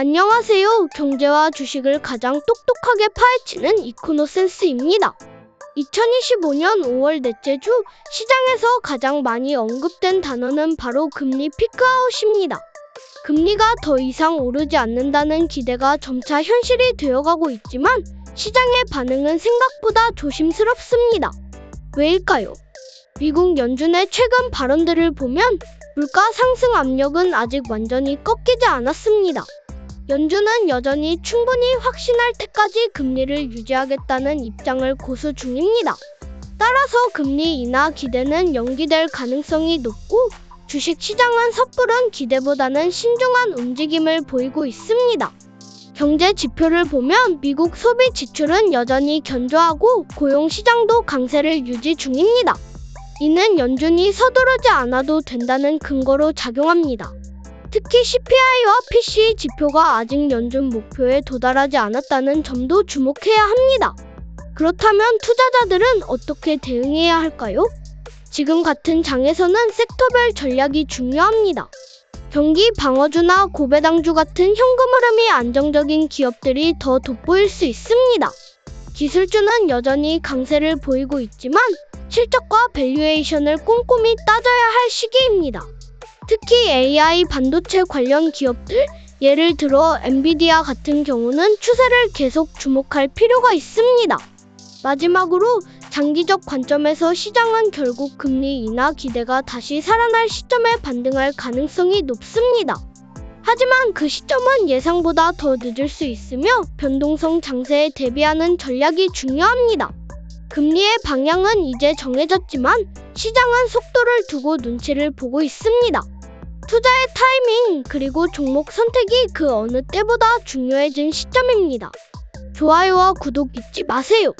안녕하세요. 경제와 주식을 가장 똑똑하게 파헤치는 이코노센스입니다. 2025년 5월 넷째 주 시장에서 가장 많이 언급된 단어는 바로 금리 피크아웃입니다. 금리가 더 이상 오르지 않는다는 기대가 점차 현실이 되어가고 있지만 시장의 반응은 생각보다 조심스럽습니다. 왜일까요? 미국 연준의 최근 발언들을 보면 물가 상승 압력은 아직 완전히 꺾이지 않았습니다. 연준은 여전히 충분히 확신할 때까지 금리를 유지하겠다는 입장을 고수 중입니다. 따라서 금리 인하 기대는 연기될 가능성이 높고 주식 시장은 섣부른 기대보다는 신중한 움직임을 보이고 있습니다. 경제 지표를 보면 미국 소비 지출은 여전히 견조하고 고용 시장도 강세를 유지 중입니다. 이는 연준이 서두르지 않아도 된다는 근거로 작용합니다. 특히 CPI와 PCE 지표가 아직 연준 목표에 도달하지 않았다는 점도 주목해야 합니다. 그렇다면 투자자들은 어떻게 대응해야 할까요? 지금 같은 장에서는 섹터별 전략이 중요합니다. 경기 방어주나 고배당주 같은 현금 흐름이 안정적인 기업들이 더 돋보일 수 있습니다. 기술주는 여전히 강세를 보이고 있지만 실적과 밸류에이션을 꼼꼼히 따져야 할 시기입니다. 특히 AI 반도체 관련 기업들, 예를 들어 엔비디아 같은 경우는 추세를 계속 주목할 필요가 있습니다. 마지막으로 장기적 관점에서 시장은 결국 금리 인하 기대가 다시 살아날 시점에 반등할 가능성이 높습니다. 하지만 그 시점은 예상보다 더 늦을 수 있으며 변동성 장세에 대비하는 전략이 중요합니다. 금리의 방향은 이제 정해졌지만 시장은 속도를 두고 눈치를 보고 있습니다. 투자의 타이밍 그리고 종목 선택이 그 어느 때보다 중요해진 시점입니다. 좋아요와 구독 잊지 마세요.